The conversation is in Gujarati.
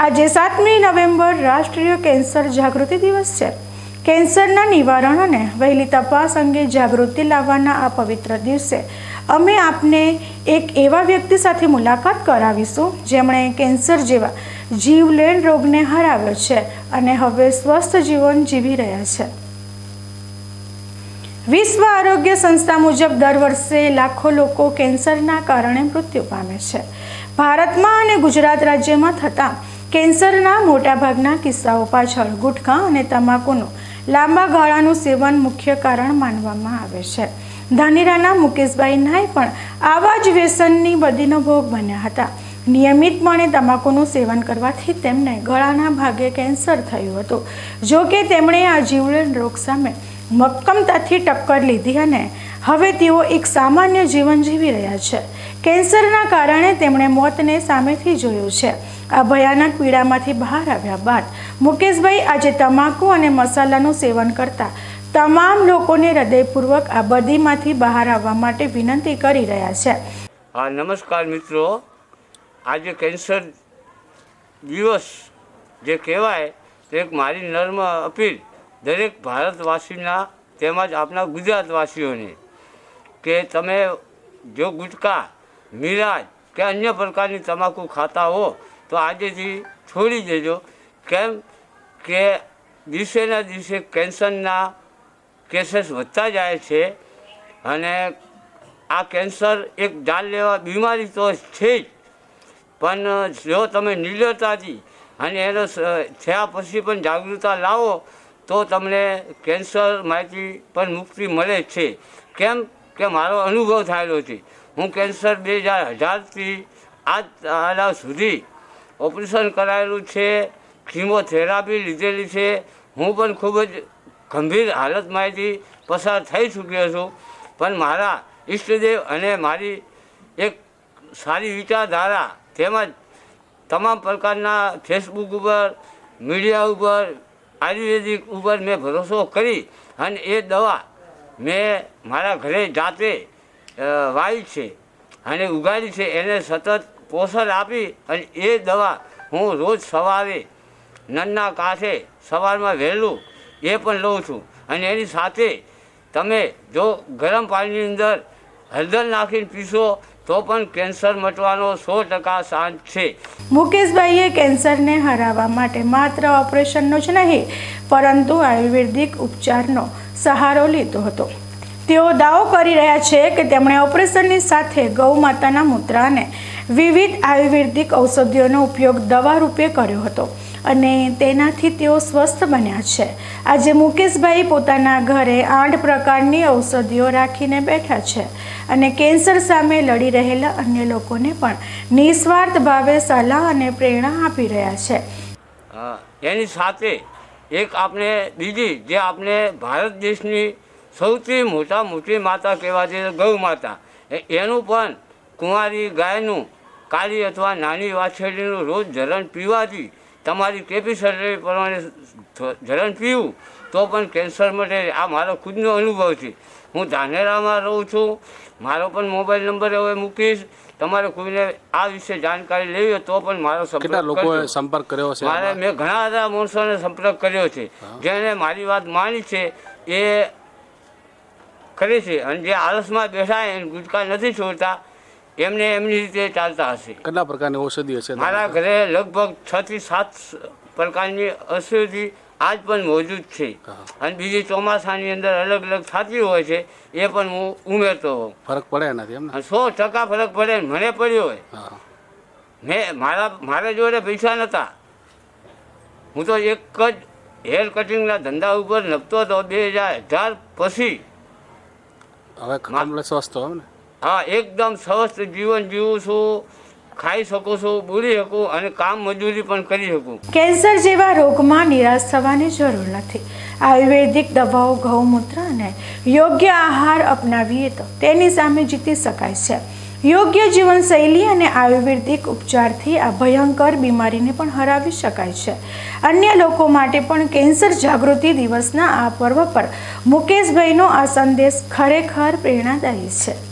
આજે સાતમી નવેમ્બર રાષ્ટ્રીય કેન્સર જાગૃતિ દિવસ છે. કેન્સરના નિવારણ અને વહેલી તપાસ અંગે જાગૃતિ લાવવાના આ પવિત્ર દિવસે અમે આપને એક એવા વ્યક્તિ સાથે મુલાકાત કરાવીશું જેમણે કેન્સર જેવા જીવલેણ રોગને હરાવ્યો છે અને હવે સ્વસ્થ જીવન જીવી રહ્યા છે. વિશ્વ આરોગ્ય સંસ્થા મુજબ દર વર્ષે લાખો લોકો કેન્સરના કારણે મૃત્યુ પામે છે. ભારતમાં અને ગુજરાત રાજ્યમાં થતા કેન્સરના મોટાભાગના કિસ્સાઓ પાછળ ગુટખા અને તમાકુનું લાંબા ગાળાનું સેવન મુખ્ય કારણ માનવામાં આવે છે. ધાનેરાના મુકેશભાઈ નાય પણ આવા જ વ્યસનની બદીનો ભોગ બન્યા હતા. નિયમિતપણે તમાકુનું સેવન કરવાથી તેમને ગળાના ભાગે કેન્સર થયું હતું. જો કે તેમણે આ જીવલેણ રોગ સામે મક્કમતાથી ટક્કર લીધી અને હવે તેઓ એક સામાન્ય જીવન જીવી રહ્યા છે. કેન્સરના કારણે તેમણે મોતને સામેથી જોયું છે. આ ભયાનક પીડામાંથી બહાર આવ્યા બાદ મુકેશભાઈ આજે તમાકુ અને મસાલાનું સેવન કરતા તમામ લોકોને હૃદયપૂર્વક આ બધીમાંથી બહાર આવવા માટે વિનંતી કરી રહ્યા છે. હા, નમસ્કાર મિત્રો. આજે કેન્સર દિવસ જે કહેવાય, તે એક મારી નર્મ અપીલ દરેક ભારતવાસીના તેમજ આપણા ગુજરાતવાસીઓને કે તમે જો ગુટકા, મિરાજ કે અન્ય પ્રકારની તમાકુ ખાતા હો, તો આજેથી છોડી દેજો. કેમ કે દિવસેના દિવસે કેન્સરના કેસીસ વધતા જાય છે અને આ કેન્સર એક જાન લેવા બીમારી તો છે જ. પણ જો તમે નિર્ડરતાથી અને એનો થયા પછી પણ જાગૃતતા લાવો તો તમને કેન્સર, માહિતી પણ મુક્તિ મળે છે. કેમ કે મારો અનુભવ થયેલો છે. હું કેન્સર બે હજાર હજારથી આજ સુધી ઓપરેશન કરાયેલું છે કીમોથેરાપી લીધેલી છે. હું પણ ખૂબ જ ગંભીર હાલતમાંથી પસાર થઈ ચૂક્યો છું. પણ મારા ઈષ્ટદેવ અને મારી એક સારી વિચારધારા તેમજ તમામ પ્રકારના ફેસબુક ઉપર મીડિયા ઉપર આયુર્વેદિક ઉપર મેં ભરોસો કરી અને એ દવા મેં મારા ઘરે જાતે વાવી છે અને ઉગાડી છે. એને સતત પોષણ આપી અને એ દવા હું રોજ સવારે નળના કાંઠે સવારમાં વહેલું એ પણ લઉં છું. અને એની સાથે તમે જો ગરમ પાણીની અંદર હળદર નાખીને પીશો તો પણ કેન્સર મટવાનો સો ટકા શાંત છે. મુકેશભાઈએ કેન્સરને હરાવવા માટે માત્ર ઓપરેશનનો જ નહીં, પરંતુ આયુર્વેદિક ઉપચારનો સહારો લીધો હતો. તેઓ દાવો કરી રહ્યા છે કે તેમણે ઓપરેશનની સાથે ગૌ માતાના મૂત્ર વિવિધ આયુર્વેદિક ઔષધિઓનો ઉપયોગ દવા રૂપે કર્યો હતો. અને તેનાથી તેઓ સ્વસ્થ બન્યા છે. આજે મુકેશભાઈ પોતાના ઘરે આઠ પ્રકારની ઔષધિઓ રાખીને બેઠા છે અને કેન્સર સામે લડી રહેલા અન્ય લોકોને પણ નિસ્વાર્થ ભાવે સલાહ અને પ્રેરણા આપી રહ્યા છે. એની સાથે એક આપણે બીજી જે આપણે ભારત દેશની સૌથી મોટા મોટી માતા કહેવા છે, ગૌ માતા. એનું પણ કુંવારી ગાયનું કાળી અથવા નાની વાછેડીનું રોજ ધરણ પીવાથી તમારી કેપેસિટી પ્રમાણે જલન પીવું તો પણ કેન્સર માટે આ મારો ખુદનો અનુભવ છે. હું ધાનેરામાં રહું છું મારો પણ મોબાઈલ નંબર હવે મૂકીશ. તમારે કોઈને આ વિશે જાણકારી લેવી હોય તો પણ મારો સંપર્ક લોકોએ સંપર્ક કર્યો છે મારે મેં ઘણા બધા માણસોને સંપર્ક કર્યો છે. જેને મારી વાત માની છે એ કરે છે. અને જે આળસમાં બેઠા એને ગુટકા નથી છોડતા એમને એમની રીતે ચાલતા હશે. કેટલા પ્રકારની ઔષધિઓ છે મારા ઘરે લગભગ છ થી સાત પ્રકારની ઔષધિ આજ પણ મોજૂદ છે. અને બીજી ચોમાસાની અંદર અલગ અલગ થતી હોય છે એ પણ હું ઉમેરતો હોઉં. ફરક પડે નથી એમ સો ટકા ફરક પડે મને પડ્યો હોય. મેં મારા મારા જોડે પૈસા નહોતા હું તો એક જ હેર કટિંગના ધંધા ઉપર નભતો હતો બે હજાર અઢાર પછી. હવે સ્વસ્થ હોય ને? હા, એકદમ સ્વસ્થ જીવન જીવું છું, ખાઈ શકું છું બોલી શકું અને કામ મજૂરી પણ કરી શકું. કેન્સર જેવા રોગમાં નિરાશ થવાની જરૂર નથી. આયુર્વેદિક દવાઓ, ગૌમૂત્ર અને યોગ્ય આહાર અપનાવીએ તો તેની સામે જીતી શકાય છે. યોગ્ય જીવનશૈલી અને આયુર્વેદિક ઉપચારથી આ ભયંકર બીમારીને પણ હરાવી શકાય છે. અન્ય લોકો માટે પણ કેન્સર જાગૃતિ દિવસના આ પર્વ પર મુકેશભાઈનો આ સંદેશ ખરેખર પ્રેરણાદાયી છે.